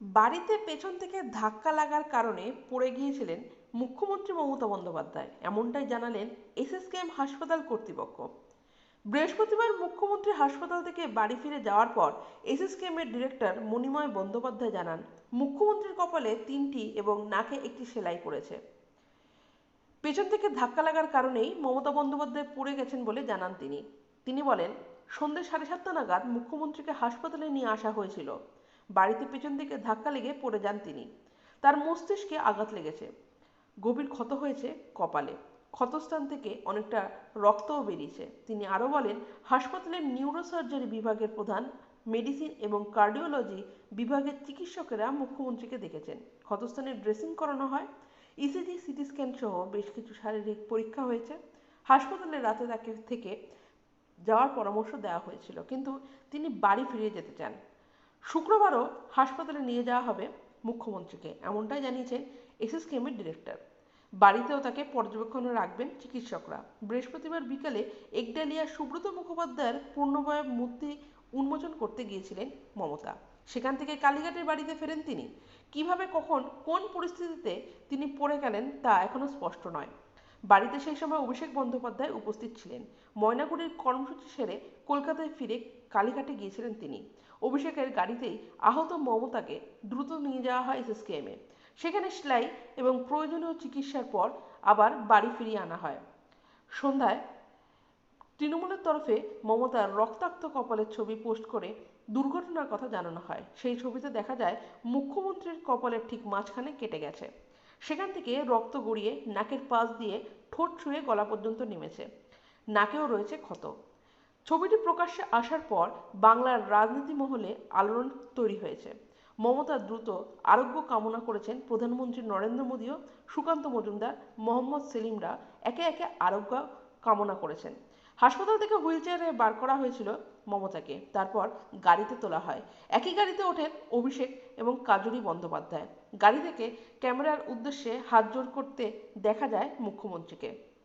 বাড়িতে পেছন থেকে ধাক্কা লাগার কারণে পড়ে গিয়েছিলেন মুখ্যমন্ত্রী মমতা বন্দ্যোপাধ্যায়। এমনটাই জানালেন এসএসকেএম হাসপাতাল কর্তৃপক্ষ। বৃহস্পতিবার মুখ্যমন্ত্রী হাসপাতাল থেকে বাড়ি ফিরে যাওয়ার পর এসএসকেএম এর ডিরেক্টর মণিময় বন্দ্যোপাধ্যায় জানান, মুখ্যমন্ত্রীর কপালে তিনটি এবং নাকে একটি সেলাই পড়েছে। পেছন থেকে ধাক্কা লাগার কারণেই মমতা বন্দ্যোপাধ্যায় পড়ে গেছেন বলে জানান তিনি। তিনি বলেন, সন্ধ্যে সাড়ে সাতটা নাগাদ মুখ্যমন্ত্রীকে হাসপাতালে নিয়ে আসা হয়েছিল। বাড়িতে পেছন থেকে ধাক্কা লেগে পড়ে যান তিনি। তার মস্তিষ্কে আঘাত লেগেছে। গভীর ক্ষত হয়েছে কপালে। ক্ষতস্থান থেকে অনেকটা রক্তও বেরিয়েছে। তিনি আরও বলেন, হাসপাতালের নিউরোসার্জারি বিভাগের প্রধান, মেডিসিন এবং কার্ডিওলজি বিভাগের চিকিৎসকেরা মুখ্যমন্ত্রীকে দেখেছেন। ক্ষতস্থানের ড্রেসিং করানো হয়। ইসিজি, সিটি স্ক্যান সহ বেশ কিছু শারীরিক পরীক্ষা হয়েছে। হাসপাতালে রাতে তাকে থেকে যাওয়ার পরামর্শ দেওয়া হয়েছিল, কিন্তু তিনি বাড়ি ফিরে যেতে চান। শুক্রবারও হাসপাতালে নিয়ে যাওয়া হবে মুখ্যমন্ত্রীকে, এমনটাই জানিয়েছেন এসএসকেএমের ডিরেক্টর। বাড়িতেও তাকে পর্যবেক্ষণে রাখবেন চিকিৎসকরা। বৃহস্পতিবার বিকালে একডালিয়া সুব্রত মুখোপাধ্যায়ের পূর্ণবয় মূর্তি উন্মোচন করতে গিয়েছিলেন মমতা। সেখান থেকে কালীঘাটের বাড়িতে ফেরেন তিনি। কীভাবে, কখন, কোন পরিস্থিতিতে তিনি পড়ে গেলেন তা এখনও স্পষ্ট নয়। বাড়িতে সেই সময় অভিষেক বন্দ্যোপাধ্যায় উপস্থিত ছিলেন। ময়নাগুড়ির কর্মসূচি সেরে কলকাতায় ফিরে কালীঘাটে গিয়েছিলেন তিনি। অভিষেকের গাড়িতেই আহত মমতাকে দ্রুত নিয়ে যাওয়া হয় এসএসকেএমে। সেখানে সেলাই এবং প্রয়োজনীয় চিকিৎসার পর আবার বাড়ি ফিরিয়ে আনা হয়। সন্ধ্যায় তৃণমূলের তরফে মমতার রক্তাক্ত কপালের ছবি পোস্ট করে দুর্ঘটনার কথা জানানো হয়। সেই ছবিতে দেখা যায়, মুখ্যমন্ত্রীর কপালের ঠিক মাঝখানে কেটে গেছে। সেখান থেকে রক্ত গড়িয়ে নাকের পাশ দিয়ে ঠোঁট ছুঁয়ে গলা পর্যন্ত নেমেছে। নাকেও রয়েছে ক্ষত। ছবিটি প্রকাশ্যে আসার পর বাংলার রাজনীতি মহলে আলোড়ন তৈরি হয়েছে। মমতা দ্রুত আরোগ্য কামনা করেছেন প্রধানমন্ত্রী নরেন্দ্র মোদীও। সুকান্ত মজুমদার, মোহাম্মদ সেলিমরা একে একে আরোগ্য কামনা করেছেন। হাসপাতাল থেকে হুইল চেয়ারে বার করা হয়েছিল মমতাকে। তারপর গাড়িতে তোলা হয়। একই গাড়িতে ওঠেন অভিষেক এবং কাজরি বন্দ্যোপাধ্যায়। গাড়ি থেকে ক্যামেরার উদ্দেশ্যে হাত জোর করতে দেখা যায় মুখ্যমন্ত্রীকে।